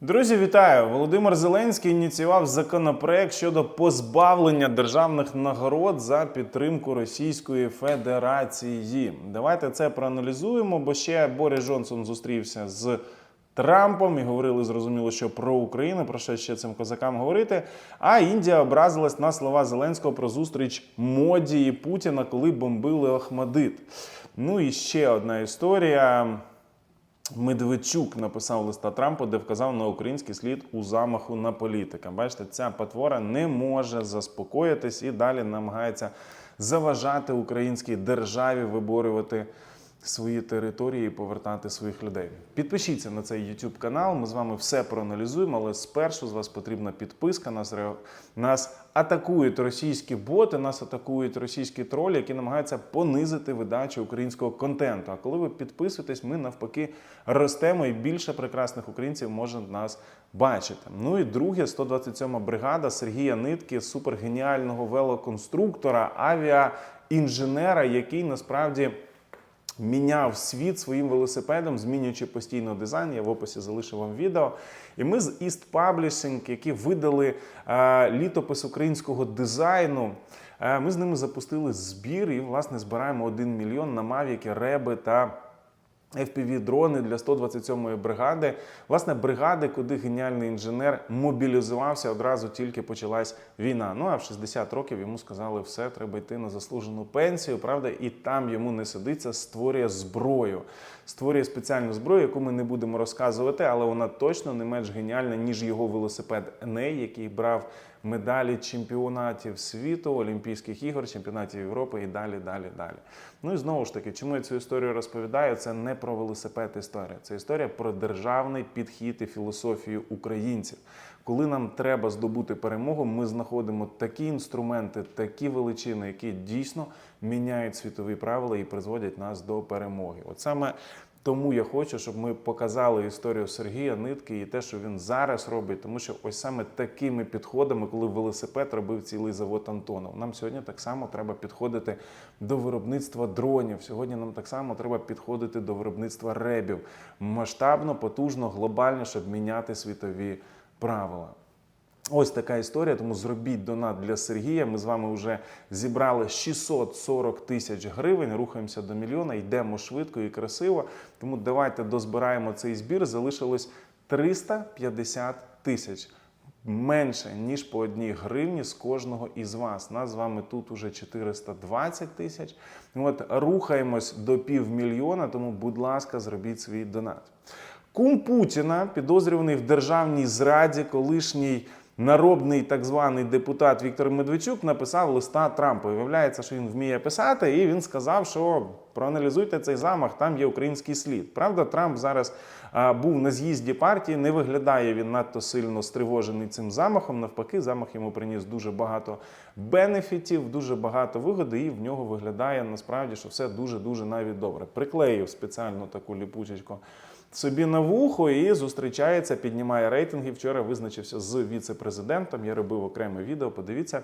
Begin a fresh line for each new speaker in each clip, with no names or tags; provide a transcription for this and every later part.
Друзі, вітаю! Володимир Зеленський ініціював законопроект щодо позбавлення державних нагород за підтримку Російської Федерації. Давайте це проаналізуємо, бо ще Борис Джонсон зустрівся з Трампом і говорили зрозуміло, що про Україну, про що ще цим козакам говорити. А Індія образилась на слова Зеленського про зустріч Моді і Путіна, коли бомбили Ахмадит. Ну і ще одна історія. Медведчук написав листа Трампу, де вказав на український слід у замаху на політика. Бачите, ця потвора не може заспокоїтись і далі намагається заважати українській державі виборювати свої території і повертати своїх людей. Підпишіться на цей YouTube канал. Ми з вами все проаналізуємо, але спершу з вас потрібна підписка. Нас ре- нас атакують російські боти, нас атакують російські тролі, які намагаються понизити видачу українського контенту. А коли ви підписуєтесь, ми навпаки ростемо і більше прекрасних українців може нас бачити. Ну і друге, 127 бригада Сергія Нитки, супергеніального велоконструктора, авіаінженера, який насправді міняв світ своїм велосипедом, змінюючи постійно дизайн. Я в описі залишив вам відео. І ми з East Publishing, які видали е, літопис українського дизайну. е, Ми з ними запустили збір і, власне, збираємо 1 мільйон на мавіки, реби та FPV-дрони для 127-ї бригади. Власне, бригади, куди геніальний інженер мобілізувався одразу тільки почалась війна. Ну а в 60 років йому сказали, все, треба йти на заслужену пенсію. Правда, і там йому не сидиться, створює зброю. Створює спеціальну зброю, яку ми не будемо розказувати, але вона точно не менш геніальна, ніж його велосипед Еней, який брав медалі чемпіонатів світу, Олімпійських ігор, чемпіонатів Європи і далі, далі, далі. Ну і знову ж таки, чому я цю історію розповідаю? Це не про велосипед історія, це історія про державний підхід і філософію українців. Коли нам треба здобути перемогу, ми знаходимо такі інструменти, такі величини, які дійсно міняють світові правила і призводять нас до перемоги. От саме тому я хочу, щоб ми показали історію Сергія Нитки і те, що він зараз робить, тому що ось саме такими підходами, коли велосипед робив цілий завод Антонов. Нам сьогодні так само треба підходити до виробництва дронів. Сьогодні нам так само треба підходити до виробництва ребів масштабно, потужно, глобально, щоб міняти світові правила. Ось така історія. Тому зробіть донат для Сергія. Ми з вами вже зібрали 640 тисяч гривень. Рухаємося до мільйона, йдемо швидко і красиво. Тому давайте дозбираємо цей збір. Залишилось 350 тисяч. Менше ніж по одній гривні з кожного із вас. Нас з вами тут уже 420 тисяч. От рухаємось до півмільйона. Тому, будь ласка, зробіть свій донат. Кум Путіна, підозрюваний в державній зраді, колишній народний так званий депутат Віктор Медведчук написав листа Трампу. Виявляється, що він вміє писати, і він сказав, що проаналізуйте цей замах, там є український слід. Правда, Трамп зараз а, був на з'їзді партії. Не виглядає він надто сильно стривожений цим замахом. Навпаки, замах йому приніс дуже багато бенефітів, дуже багато вигоди, і в нього виглядає насправді, що все дуже дуже навіть добре. Приклеїв спеціально таку ліпучечку собі на вухо і зустрічається, піднімає рейтинги. Вчора визначився з віце-президентом. Я робив окреме відео. Подивіться.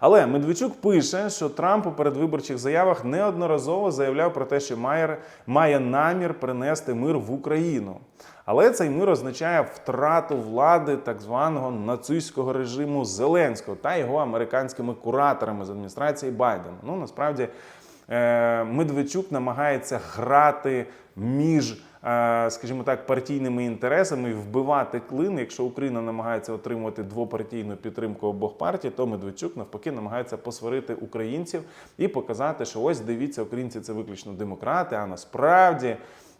Але Медведчук пише, що Трамп у передвиборчих заявах неодноразово заявляв про те, що має, має намір принести мир в Україну. Але цей мир означає втрату влади так званого нацистського режиму Зеленського та його американськими кураторами з адміністрації Байдена. Ну насправді е, Медведчук намагається грати між, скажімо так, партійними інтересами вбивати клин. Якщо Україна намагається отримувати двопартійну підтримку обох партій, то Медведчук навпаки намагається посварити українців і показати, що ось дивіться, українці це виключно демократи, а насправді.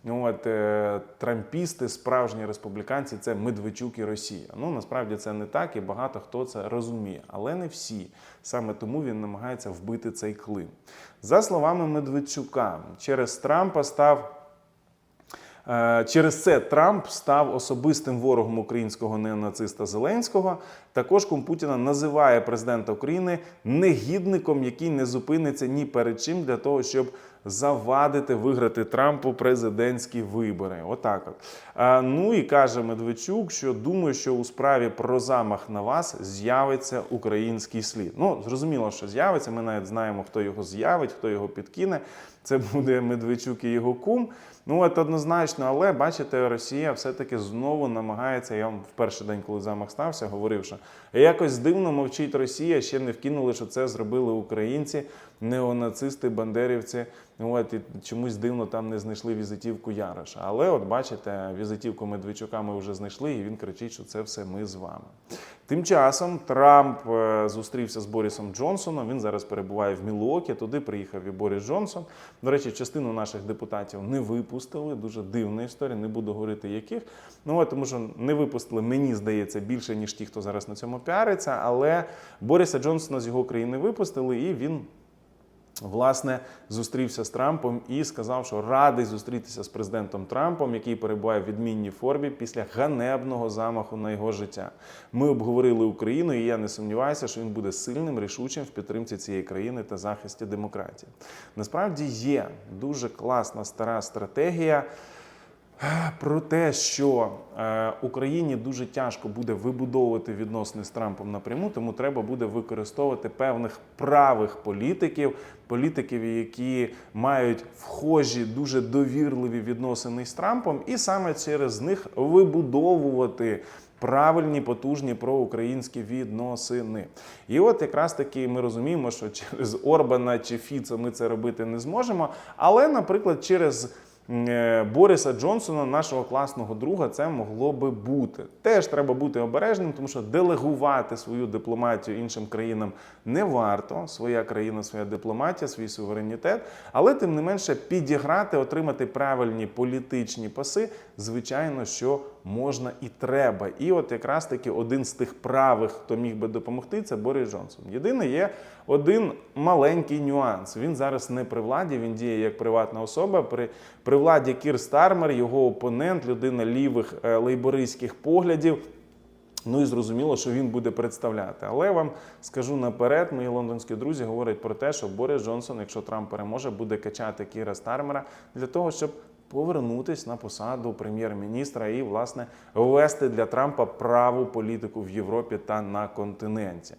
От, е, трампісти, справжні республіканці це Медведчук і Росія. Ну насправді це не так, і багато хто це розуміє, але не всі. Саме тому він намагається вбити цей клин. За словами Медведчука, через Трампа став. Е, Через це Трамп став особистим ворогом українського неонациста Зеленського. Також кум Путіна називає президента України негідником, який не зупиниться ні перед чим для того, щоб завадити виграти Трампу президентські вибори. Отак от. Ну і каже Медведчук, що думаю, що у справі про замах на вас з'явиться український слід. Ну, зрозуміло, що з'явиться. Ми навіть знаємо, хто його з'явить, хто його підкине. це буде Медведчук і його кум. Ну от однозначно, але бачите, Росія все-таки знову намагається. Я вам в перший день, коли замах стався, говорив, що якось дивно мовчить Росія. Ще не вкинули, що це зробили українці, неонацисти, бандерівці. От і чомусь дивно там не знайшли візитівку Яроша. Але от бачите, візитівку Медведчука ми вже знайшли, і він кричить, що це все ми з вами. Тим часом Трамп е, зустрівся з Борисом Джонсоном. Він зараз перебуває в Мілуокі. Туди приїхав і Борис Джонсон. До речі, частину наших депутатів не випустили. Дуже дивна історія. Не буду говорити яких. Ну от, тому що не випустили, мені здається, більше ніж ті, хто зараз на цьому піариться. Але Бориса Джонсона з його країни випустили, і він власне зустрівся з Трампом і сказав, що радий зустрітися з президентом Трампом, який перебуває в відмінній формі після ганебного замаху на його життя. Ми обговорили Україну, і я не сумніваюся, що він буде сильним, рішучим в підтримці цієї країни та захисті демократії. Насправді є дуже класна стара стратегія. Про те, що е, Україні дуже тяжко буде вибудовувати відносини з Трампом напряму, тому треба буде використовувати певних правих політиків, політиків, які мають вхожі дуже довірливі відносини з Трампом, і саме через них вибудовувати. Правильні, потужні проукраїнські відносини. І от якраз таки ми розуміємо, що через Орбана чи Фіца ми це робити не зможемо. Але, наприклад, через Бориса Джонсона, нашого класного друга, це могло би бути. Теж треба бути обережним, тому що делегувати свою дипломатію іншим країнам не варто. Своя країна, своя дипломатія, свій суверенітет. Але тим не менше підіграти, отримати правильні політичні паси, звичайно, що можна і треба. І от якраз таки один з тих правих, хто міг би допомогти, це Борис Джонсон. Єдине є один маленький нюанс. Він зараз не при владі, він діє як приватна особа. При, при владі Кір Стармер, його опонент, людина лівих е, лейбористських поглядів. Ну і зрозуміло, що він буде представляти. Але вам скажу наперед, мої лондонські друзі говорять про те, що Борис Джонсон, якщо Трамп переможе, буде качати Кіра Стармера для того, щоб повернутись на посаду прем'єр-міністра і, власне, ввести для Трампа праву політику в Європі та на континенті.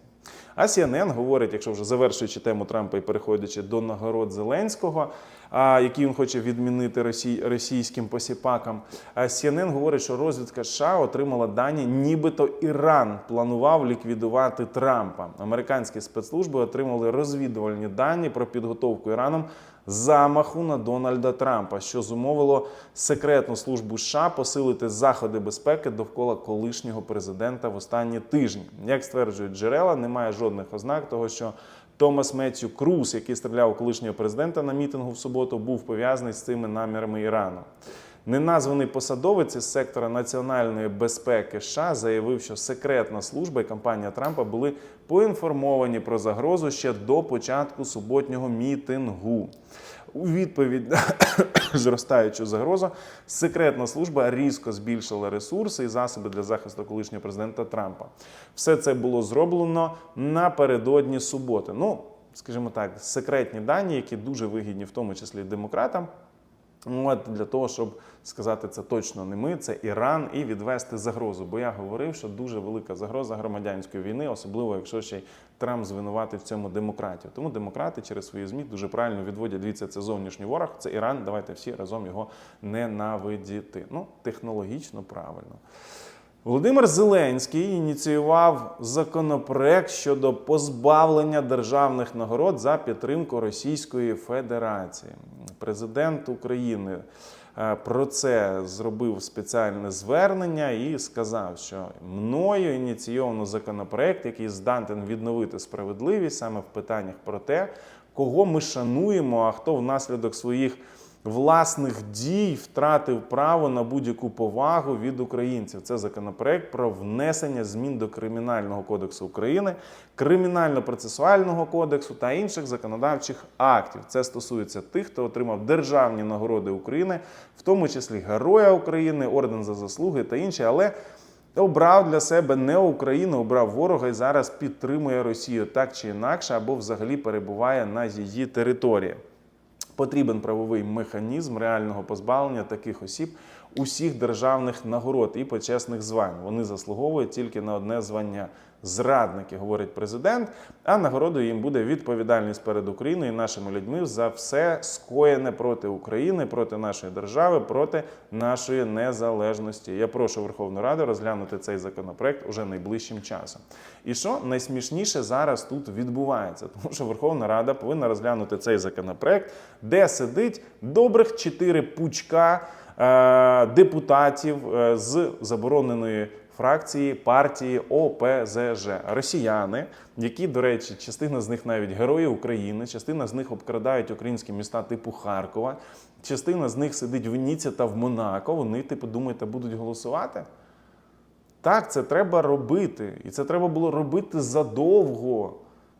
А CNN говорить, якщо вже завершуючи тему Трампа і переходячи до нагород Зеленського, які він хоче відмінити росій, російським посіпакам, CNN говорить, що розвідка США отримала дані, нібито Іран планував ліквідувати Трампа. Американські спецслужби отримали розвідувальні дані про підготовку Іраном замаху на Дональда Трампа, що зумовило секретну службу США посилити заходи безпеки довкола колишнього президента в останні тижні. Як стверджують джерела, немає жодних ознак того, що Томас Меттю Круз, який стріляв колишнього президента на мітингу в суботу, був пов'язаний з цими намірами Ірану. Неназваний посадовець із сектора національної безпеки США заявив, що секретна служба і компанія Трампа були поінформовані про загрозу ще до початку суботнього мітингу. У відповідь на зростаючу загрозу, секретна служба різко збільшила ресурси і засоби для захисту колишнього президента Трампа. Все це було зроблено напередодні суботи. Ну, скажімо так, секретні дані, які дуже вигідні, в тому числі демократам. От для того, щоб сказати, це точно не ми, це Іран, і відвести загрозу. Бо я говорив, що дуже велика загроза громадянської війни, особливо якщо ще й Трамп звинуватить в цьому демократію. Тому демократи через свої змі дуже правильно відводять. Дивіться, це зовнішній ворог, це Іран. Давайте всі разом його ненавидіти. Ну, технологічно правильно. Володимир Зеленський ініціював законопроект щодо позбавлення державних нагород за підтримку Російської Федерації. Президент України е, про це зробив спеціальне звернення і сказав, що мною ініційовано законопроект, який здатен відновити справедливість саме в питаннях про те, кого ми шануємо, а хто внаслідок своїх власних дій втратив право на будь-яку повагу від українців. Це законопроект про внесення змін до Кримінального кодексу України, Кримінально-процесуального кодексу та інших законодавчих актів. Це стосується тих, хто отримав державні нагороди України, в тому числі Героя України, орден за заслуги та інші, але Обрав для себе не Україну, обрав ворога і зараз підтримує Росію так чи інакше, або взагалі перебуває на її території. Потрібен правовий механізм реального позбавлення таких осіб усіх державних нагород і почесних звань. Вони заслуговують тільки на одне звання. Зрадники, говорить президент. А нагородою їм буде відповідальність перед Україною і нашими людьми за все скоєне проти України, проти нашої держави, проти нашої незалежності. Я прошу Верховну Раду розглянути цей законопроект уже найближчим часом. І що найсмішніше зараз тут відбувається, тому що Верховна Рада повинна розглянути цей законопроект, де сидить добрих чотири пучка е, депутатів е, з забороненої фракції партії ОПЗЖ. Росіяни, які, до речі, частина з них навіть герої України, частина з них обкрадають українські міста типу Харкова, частина з них сидить в Ніці та в Монако. Вони, типу, думаєте, будуть голосувати? Так, це треба робити. І це треба було робити задовго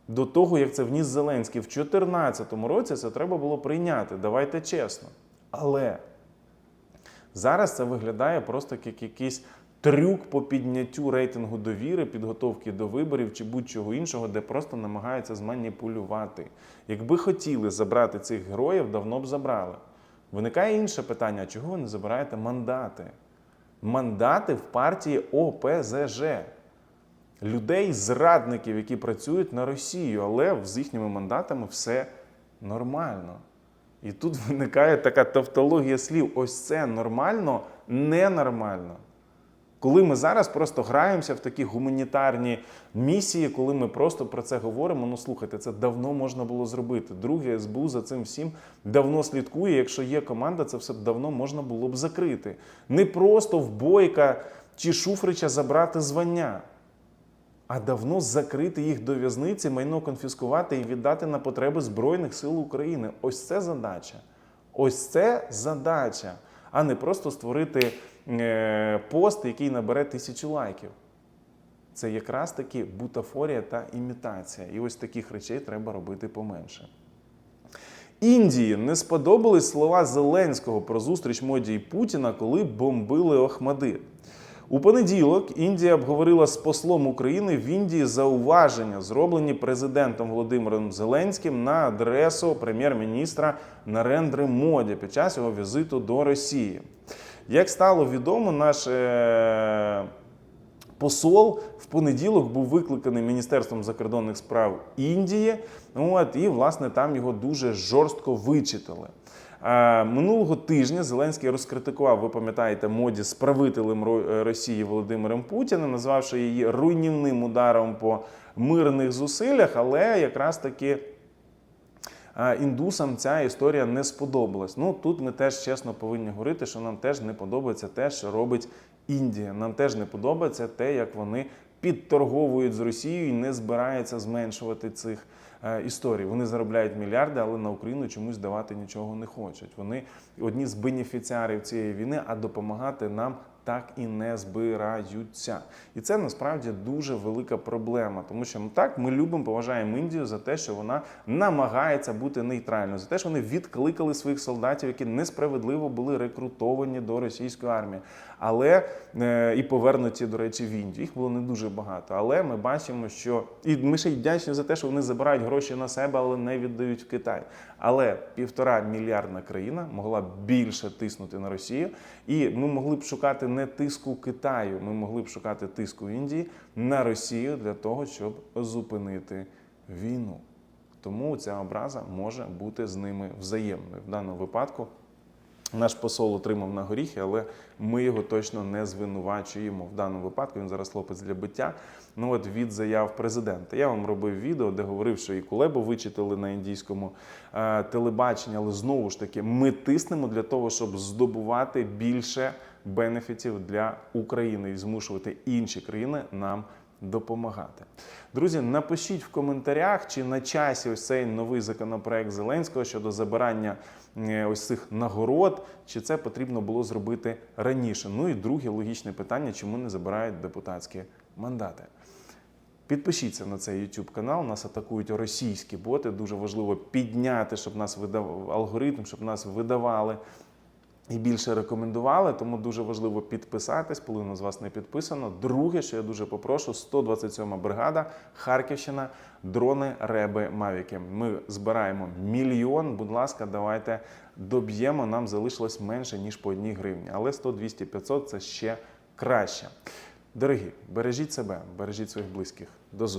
до того, як це вніс Зеленський. В 2014 році це треба було прийняти. Давайте чесно. Але зараз це виглядає просто як якийсь трюк по підняттю рейтингу довіри, підготовки до виборів чи будь-чого іншого, де просто намагаються зманіпулювати. Якби хотіли забрати цих героїв, давно б забрали. Виникає інше питання: чого ви не забираєте мандати? Мандати в партії ОПЗЖ. Людей, зрадників, які працюють на Росію, але з їхніми мандатами все нормально. І тут виникає така тавтологія слів: ось це нормально, ненормально. Коли ми зараз просто граємося в такі гуманітарні місії, коли ми просто про це говоримо, ну слухайте, це давно можна було зробити. Друге СБУ за цим всім давно слідкує. Якщо є команда, це все давно можна було б закрити. Не просто в Бойка чи Шуфрича забрати звання, а давно закрити їх до в'язниці, майно конфіскувати і віддати на потреби Збройних сил України. Ось це задача. Ось це задача, а не просто створити пост, який набере тисячу лайків. Це якраз таки бутафорія та імітація. І ось таких речей треба робити поменше. Індії не сподобались слова Зеленського про зустріч Моді і Путіна, коли бомбили Охмадит. У понеділок Індія обговорила з послом України в Індії зауваження, зроблені президентом Володимиром Зеленським на адресу прем'єр-міністра Нарендри Моді під час його візиту до Росії. Як стало відомо, наш е, посол в понеділок був викликаний Міністерством закордонних справ Індії. От, і, власне, там його дуже жорстко вичитали. Е, Минулого тижня Зеленський розкритикував, ви пам'ятаєте, моді з правителем Ро- Росії Володимиром Путіним, назвавши її руйнівним ударом по мирних зусиллях, але якраз таки індусам ця історія не сподобалась. Ну тут ми теж чесно повинні говорити, що нам теж не подобається те, що робить Індія. Нам теж не подобається те, як вони підторговують з Росією і не збираються зменшувати цих е, історій. Вони заробляють мільярди, але на Україну чомусь давати нічого не хочуть. Вони одні з бенефіціарів цієї війни, а допомагати нам так і не збираються. І це насправді дуже велика проблема, тому що ну, так ми любимо, поважаємо Індію за те, що вона намагається бути нейтральною, за те, що вони відкликали своїх солдатів, які несправедливо були рекрутовані до російської армії, але е, і повернуті, до речі, в Індію. Їх було не дуже багато. Але ми бачимо, що і ми ще й вдячні за те, що вони забирають гроші на себе, але не віддають в Китай. Але півтора мільярдна країна могла більше тиснути на Росію, і ми могли б шукати не тиску Китаю, ми могли б шукати тиску Індії на Росію для того, щоб зупинити війну. Тому ця образа може бути з ними взаємною. В даному випадку наш посол отримав на горіхи, але ми його точно не звинувачуємо. В даному випадку він зараз хлопець для биття. Ну от від заяв президента. Я вам робив відео, де говорив, що і Кулебу вичитали на індійському е, телебаченні, але знову ж таки ми тиснемо для того, щоб здобувати більше бенефітів для України і змушувати інші країни нам допомагати. Друзі, напишіть в коментарях, чи на часі ось цей новий законопроект Зеленського щодо забирання ось цих нагород, чи це потрібно було зробити раніше. Ну і друге логічне питання, чому не забирають депутатські мандати. Підпишіться на цей YouTube канал. Нас атакують російські боти. Дуже важливо підняти, щоб нас видав алгоритм, щоб нас видавали і більше рекомендували, тому дуже важливо підписатись, половина з вас не підписано. Друге, що я дуже попрошу, 127 бригада, Харківщина, дрони, реби, мавіки. Ми збираємо мільйон. Будь ласка, давайте доб'ємо. Нам залишилось менше ніж по одній гривні, але 100, 200, 500 – це ще краще. Дорогі, бережіть себе, бережіть своїх близьких. До зустрічі.